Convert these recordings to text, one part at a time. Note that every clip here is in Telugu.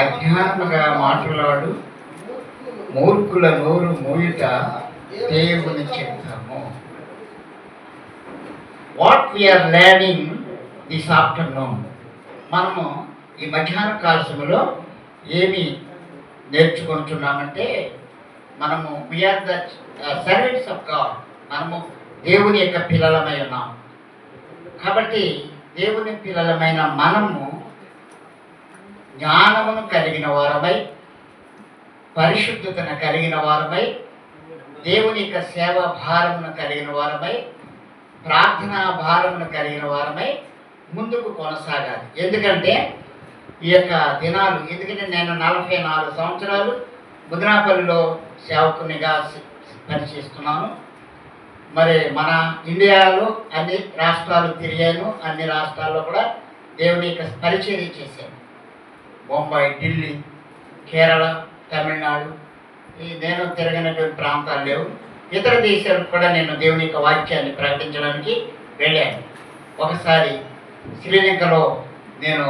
అజ్ఞానముగా మాట్లాడు మూర్ఖుల నోరు మూయుట దేవుని చెప్తాము what we are learning this afternoon మనము ఈ మధ్యాహ్న కాలశంలో ఏమి నేర్చుకుంటున్నామంటే మనము we are the servants of God మనము దేవుని యొక్క పిల్లలమై ఉన్నాం. కాబట్టి దేవుని పిల్లలమైన మనము జ్ఞానమును కలిగిన వారమై పరిశుద్ధతను కలిగిన వారమై దేవుని యొక్క సేవ భారమును కలిగిన వారమై ప్రార్థనా భారమును కలిగిన వారమై ముందుకు కొనసాగాలి. ఎందుకంటే ఈ యొక్క దినాలు ఎందుకంటే నేను నలభై నాలుగు సంవత్సరాలు ముదినాపల్లిలో సేవకునిగా పనిచేస్తున్నాను. మరి మన ఇండియాలో అన్ని రాష్ట్రాలు తిరిగాను అన్ని రాష్ట్రాల్లో కూడా దేవుని యొక్క పరిచయం చేశాను. బొంబాయి ఢిల్లీ కేరళ తమిళనాడు ఈ నేను తిరగనటువంటి ప్రాంతాలు లేవు. ఇతర దేశాలకు కూడా నేను దేవుని యొక్క వాక్యాన్ని ప్రకటించడానికి వెళ్ళాను. ఒకసారి శ్రీలంకలో నేను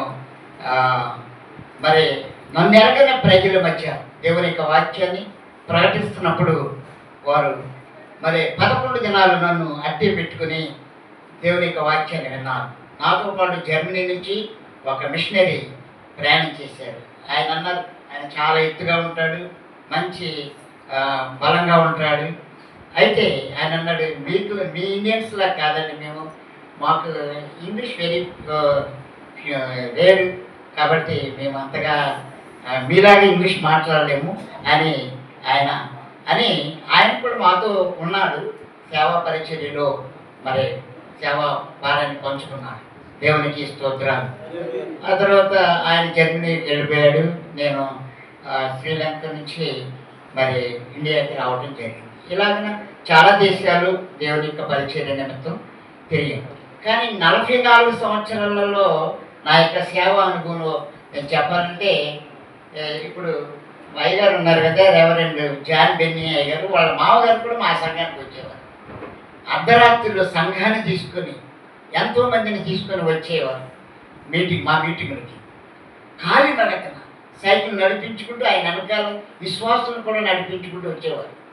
మరి నన్ను ఎరగని ప్రజల మధ్య దేవుని యొక్క వాక్యాన్ని ప్రకటిస్తున్నప్పుడు వారు మరి పదకొండు దినాలు నన్ను అట్టి పెట్టుకుని దేవుని యొక్క వాక్యాన్ని విన్నారు. నాతో పాటు జర్మనీ నుంచి ఒక మిషనరీ ప్రయాణం చేశారు. ఆయన అన్నారు ఆయన చాలా ఎత్తుగా ఉంటాడు మంచి బలంగా ఉంటాడు. అయితే ఆయన అన్నాడు మీకు మీ ఇండియన్స్లా కాదండి మేము మాకు ఇంగ్లీష్ వెరీ వేరు కాబట్టి మేము అంతగా మీలాగా ఇంగ్లీష్ మాట్లాడలేము అని ఆయన అని ఆయన కూడా మాతో ఉన్నాడు సేవా పరిచర్యలో మరి సేవా భారాన్ని పంచుకున్నాడు. దేవునికి స్తోత్రాలు ఆ తర్వాత ఆయన జర్మనీకి వెళ్ళిపోయాడు నేను శ్రీలంక నుంచి మరి ఇండియాకి రావడం జరిగింది. ఇలాగ చాలా దేశాలు దేవుని యొక్క పరిచర్య నిమిత్తం తిరిగాను కానీ నలభై నాలుగు సంవత్సరాలలో నా యొక్క సేవ అనుభవం నేను చెప్పాలంటే ఇప్పుడు అయ్యగారు ఉన్నారు కదా రెవరెండ్ జాన్ బెన్నీ అయ్యగారు వాళ్ళ మామగారు కూడా మా సంఘానికి వచ్చేవారు. అర్ధరాత్రిలో సంఘాన్ని తీసుకొని ఎంతో మందిని తీసుకొని వచ్చేవారు. మీటింగ్ మా మీటింగులకి. కాలి నడకన సైకిల్ నడిపించుకుంటూ ఆయన వెనకాల విశ్వాసం కూడా నడిపించుకుంటూ వచ్చేవారు.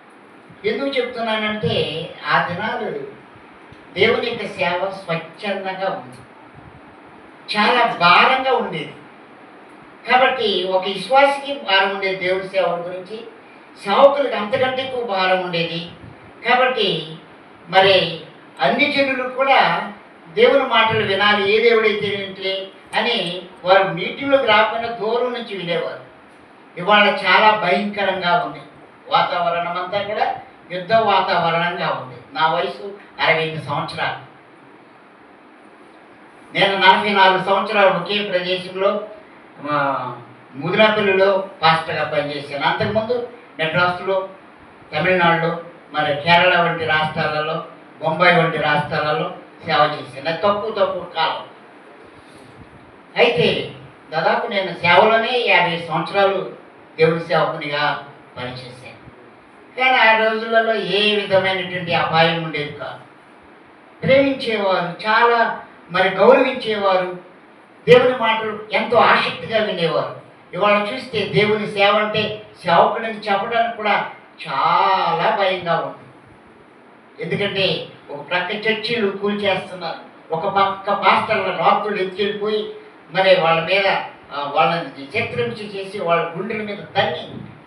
ఎందుకు చెప్తున్నానంటే ఆ దినాలు దేవుని యొక్క సేవ స్వచ్ఛందంగా ఉంది. చాలా భారంగా ఉండేది. కాబట్టి ఒక విశ్వాసికి భారం ఉండేది దేవుడి సేవ గురించి. సేవకులకు అంతకంటే ఎక్కువ భారం ఉండేది. కాబట్టి మరి అన్ని జనులు కూడా దేవుని మాటలు వినాలి ఏ దేవుడైతే ఏంటి అని వారు మీటింగ్లోకి రాకుండా దూరం నుంచి వినేవారు ఇవాళ చాలా భయంకరంగా ఉంది. వాతావరణం అంతా కూడా యుద్ధ వాతావరణంగా ఉంది. నా వయసు అరవై ఐదు సంవత్సరాలు. నేను నలభై నాలుగు సంవత్సరాలు ఒకే ప్రదేశంలో ఆ, ముదిరాపల్లిలో పాస్టర్గా పనిచేశాను. అంతకుముందు మెడ్రాస్లో తమిళనాడులో మరి కేరళ వంటి రాష్ట్రాలలో బొంబాయి వంటి రాష్ట్రాలలో సేవ చేశాను అది తక్కువ తక్కువ కాలం. అయితే దాదాపు నేను సేవలోనే యాభై సంవత్సరాలు దేవుడి సేవకునిగా పనిచేశాను. కానీ ఆ రోజులలో ఏ విధమైనటువంటి అపాయం ఉండేది కాదు. ప్రేమించేవారు చాలా మరి గౌరవించేవారు దేవుని మాటలు ఎంతో ఆసక్తిగా వినేవారు. ఇవాళ చూస్తే దేవుని సేవ అంటే సేవకుడిని చెప్పడానికి కూడా చాలా భయంగా ఉంది. ఎందుకంటే ఒక ప్రక్క చర్చిలు కూల్చేస్తున్నారు. ఒక పక్క పాస్టర్ల రాత్రులు ఎత్తుకెళ్ళిపోయి మరి వాళ్ళ మీద వాళ్ళని చిత్రహింస చేసి వాళ్ళ గుండెల మీద తన్ని.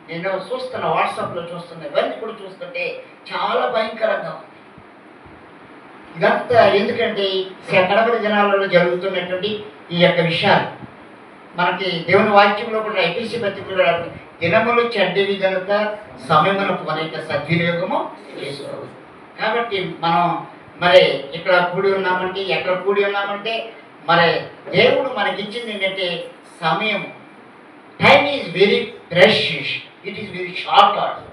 నేను చూస్తున్న వాట్సాప్లో చూస్తున్న ఇవన్నీ కూడా చూస్తుంటే చాలా భయంకరంగా ఉంది. ఇదంతా ఎందుకంటే కడపడి జనాలలో జరుగుతున్నటువంటి ఈ యొక్క విషయాలు. మనకి దేవుని వాక్యంలో కూడా ఐపీసీ పత్రికలో దినములు చెడ్డవి కనుక మన అనేక సద్వినియోగము చేసుకోవచ్చు. కాబట్టి మనం మరి ఇక్కడ కూడి ఉన్నామంటే ఎక్కడ కూడి ఉన్నామంటే మరి దేవుడు మనకిచ్చింది ఏంటంటే సమయం. Time is very precious it is very short also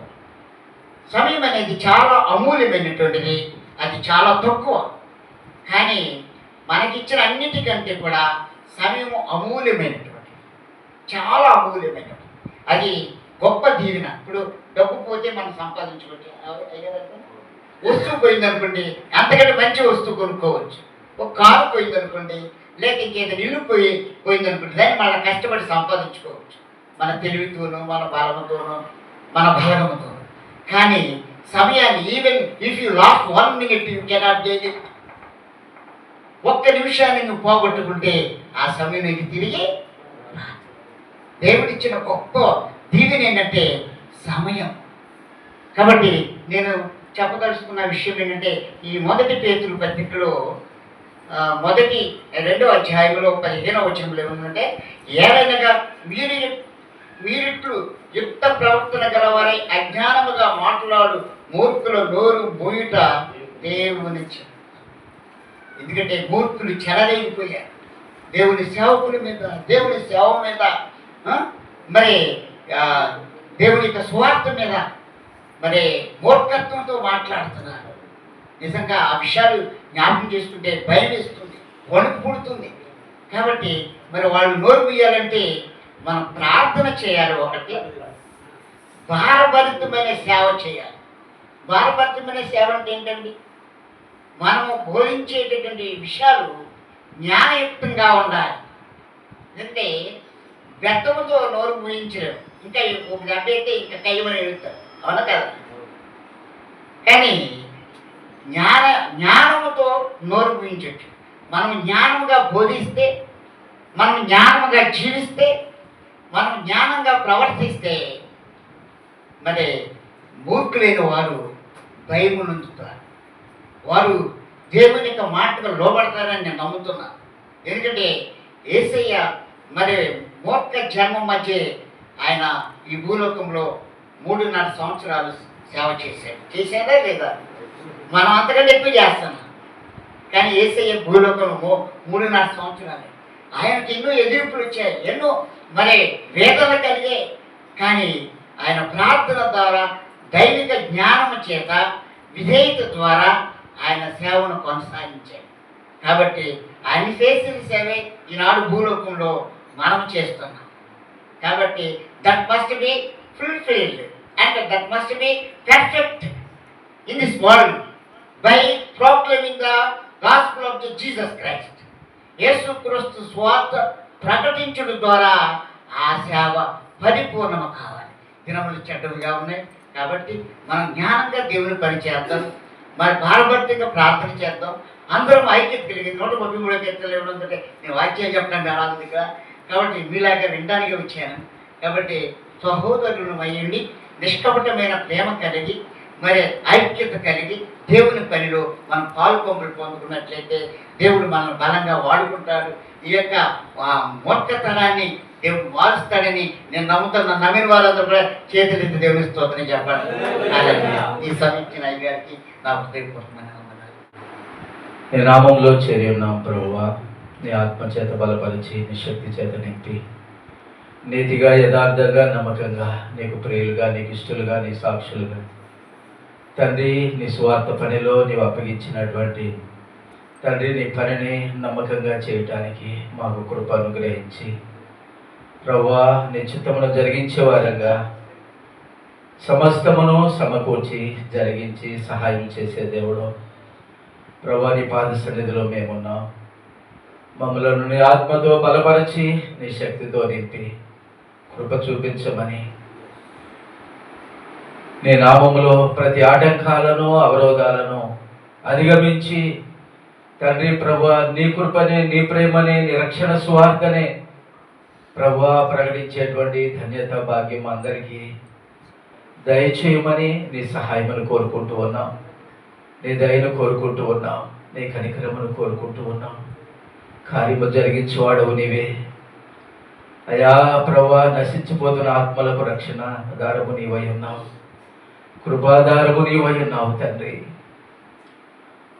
సమయం అనేది చాలా అమూల్యమైనటువంటిది. అది చాలా తక్కువ. కానీ మనకిచ్చిన అన్నిటికంటే కూడా సమయం అమూల్యమైనటువంటిది. చాలా అమూల్యమైనది అది గొప్ప దీవెన. ఇప్పుడు డబ్బు పోతే మనం సంపాదించుకోవచ్చు. అయ్యారు వస్తువు పోయిందనుకోండి అంతకంటే మంచి వస్తువు కొనుక్కోవచ్చు. ఒక కారు పోయిందనుకోండి లేక ఇంకేదో ఇల్లు పోయి పోయిందనుకోండి దాన్ని మన కష్టపడి సంపాదించుకోవచ్చు. మన తెలివితోనూ మన బలముతోనూ మన బలముతోనూ కానీ సమయాన్ని even if you lost one minute you cannot gain it ఒక్క నిమిషాన్ని నువ్వు పోగొట్టుకుంటే ఆ సమయం నీకు తిరిగి దేవుడిచ్చిన గొప్ప దీవెన ఏంటంటే సమయం. కాబట్టి నేను చెప్పదలుచుకున్న విషయం ఏంటంటే ఈ మొదటి పేతులు పత్రికలో మొదటి రెండో అధ్యాయంలో పదిహేనో వచనంలో ఏముందంటే ఏదైనా మీరు మీరిట్లు యుక్త ప్రవర్తన గలవారై అజ్ఞానముగా మాట్లాడు మూర్ఖుల నోరు బోయుట దేవుని ఎందుకంటే మూర్ఖులు చెలరేగిపోయారు. దేవుని సేవకుల మీద దేవుని సేవ మీద మరి దేవుని యొక్క స్వార్థ మీద మరి మూర్ఖత్వంతో మాట్లాడుతున్నారు. నిజంగా ఆ విషయాలు జ్ఞాపకం చేసుకుంటే భయం వేస్తుంది వణుకు పుడుతుంది. కాబట్టి మరి వాళ్ళు నోరు ముయ్యాలంటే మనం ప్రార్థన చేయాలి ఒకటి. భారభరితమైన సేవ చేయాలి. భారభరితమైన సేవ అంటే ఏంటండి? మనము బోధించేటటువంటి విషయాలు న్యాయయుక్తంగా ఉండాలి. ఎందుకంటే బెత్తముతో నోరు ముయించలేము. ఇంకా ఒక గడ్డ అయితే ఇంకా కయ్యమని వెళ్తారు అవునా కదా కానీ జ్ఞాన జ్ఞానముతో నోరు ముయించవచ్చు మనం జ్ఞానముగా బోధిస్తే మనం జ్ఞానముగా జీవిస్తే మనం జ్ఞానంగా ప్రవర్తిస్తే మరి మూర్ఖులైన వారు భయము నుంచుతారు వారు దేవుని యొక్క మాటకు లోబడతారని నేను నమ్ముతున్నాను ఎందుకంటే ఏసయ్య మరి మూర్ఖ జన్మ మధ్య ఆయన ఈ భూలోకంలో మూడున్నర సంవత్సరాలు సేవ చేశాడు. చేశాడా లేదా? మనం అంతకంటే ఎక్కువ చేస్తున్నాం కానీ ఏసయ్య భూలోకంలో మూడున్నర సంవత్సరాలు. ఆయనకి ఎన్నో ఎదుర్పులు వచ్చాయి. ఎన్నో మరి వేదన కలిగే కానీ ఆయన ప్రార్థన ద్వారా దైవిక జ్ఞానము చేత విధేయత ద్వారా ఆయన సేవను కొనసాగించాడు. కాబట్టి ఆయన చేసిన సేవే ఈనాడు భూలోకంలో మనం చేస్తున్నాం. కాబట్టి that must be fulfilled and must be perfect in in world world by the gospel of the the Christ. యేసు క్రీస్తు స్వార్థ ప్రకటించడం ద్వారా ఆ సేవ పరిపూర్ణము కావాలి దినములు చెడ్డలుగా ఉన్నాయి. కాబట్టి మనం జ్ఞానంగా దేవుని పనిచేద్దాం మరి భారభర్తిగా ప్రార్థన చేద్దాం. అందరం ఐక్యత కలిగింది నూట ముప్పై మూడో కీర్తనలు ఏమంటే నేను వాక్యం చెప్పడానికి రాదు ఇక్కడ. కాబట్టి మీలాగా వినడానికి వచ్చాను. కాబట్టి సహోదరులను అయ్యండి నిష్కపటమైన ప్రేమ కలిగి మరి ఐక్యత కలిగి దేవుని పనిలో మనం పాలుకొంపులు పొందుకున్నట్లయితే దేవుడు మనల్ని బలంగా వాడుకుంటాడు ఈ యొక్క ఆ, మూర్ఖతనాన్ని దేవుడు మారుస్తాడని నేను నమ్ముతున్న నమ్మిన వాళ్ళందరూ కూడా చేతులెత్తి దేవుని స్తోత్రం హల్లెలూయా. ఈ సమీక్షణ అయ్యారికి నా హృదయపూర్వకమైన. నీ నామంలో చేరి ఉన్నాం ప్రభువా నీ ఆత్మ చేత బలపరిచి నీ శక్తి చేత నింపి నీతిగా యథార్థంగా నమ్మకంగా నీకు ప్రియులుగా నీకు ఇష్టలుగా నీ సాక్షులుగా. తండ్రి నీ స్వార్థ పనిలో నీవు అప్పగించినటువంటి తండ్రి నీ పనిని నమ్మకంగా చేయటానికి మాకు కృప అనుగ్రహించి ప్రవ్వా నీ చిత్తమును జరిగించే వారంగా సమస్తమును సమకూర్చి జరిగించి సహాయం చేసే దేవుడు ప్రభా నీ పాద సన్నిధిలో మేమున్నాం. మమ్మలను నీ ఆత్మతో బలపరిచి నీ శక్తితో నింపి కృప చూపించమని. నీ నామములో ప్రతి ఆటంకాలను అవరోధాలను అధిగమించి తండ్రి ప్రభా నీ కృపని నీ ప్రేమని నీ రక్షణ స్వార్థనే ప్రభు ప్రకటించేటువంటి ధన్యత భాగ్యం అందరికీ. దయచేయమని నీ సహాయమని కోరుకుంటూ ఉన్నాం. నీ దయను కోరుకుంటూ ఉన్నాం. నీ కనికరమును కోరుకుంటూ ఉన్నాం. కార్యము జరిగించేవాడవు నీవే. అయా ప్రభా నశించిపోతున్న ఆత్మలకు రక్షణ దారము నీవై ఉన్నావు. కృపాదారము నీవై ఉన్నావు తండ్రి.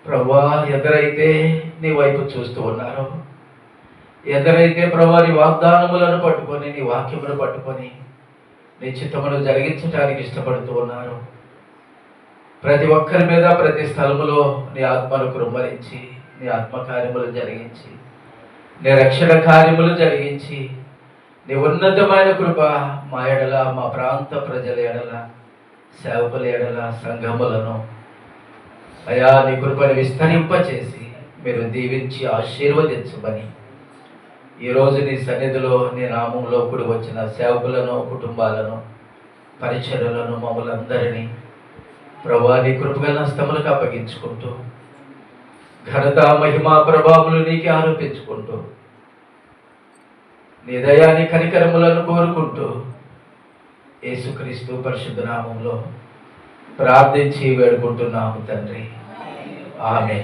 ప్రభా ఎదరైతే నీ వైపు చూస్తూ ఉన్నారు ఎదరైతే ప్రభా నీ వాగ్దానములను పట్టుకొని నీ వాక్యమును పట్టుకొని నీ చిత్తమును జరిగించడానికి ఇష్టపడుతూ ఉన్నారు ప్రతి ఒక్కరి మీద ప్రతి స్థలములో నీ ఆత్మను కృమ్మరించి నీ ఆత్మ కార్యములు జరిగించి నీ రక్షణ కార్యములు జరిగించి నీ ఉన్నతమైన కృప మా ఎడల మా ప్రాంత ప్రజల ఎడల సేవకుల ఎడల సంఘములను అయా నీ కృపను విస్తరింపచేసి మీరు దీవించి ఆశీర్వదించమని. ఈరోజు నీ సన్నిధిలో నీ నామంలో కూడి వచ్చిన సేవకులను కుటుంబాలను పరిచయలను మమ్మల్ని అందరినీ ప్రభా నీ కృపగల హస్తములకు అప్పగించుకుంటూ ఘనత మహిమా ప్రభాములు నీకే ఆరోపించుకుంటూ నీ దయాని కనికరములను కోరుకుంటూ యేసుక్రీస్తు పరిశుద్ధనామంలో ప్రార్థించి వేడుకుంటున్నాము తండ్రి. ఆమె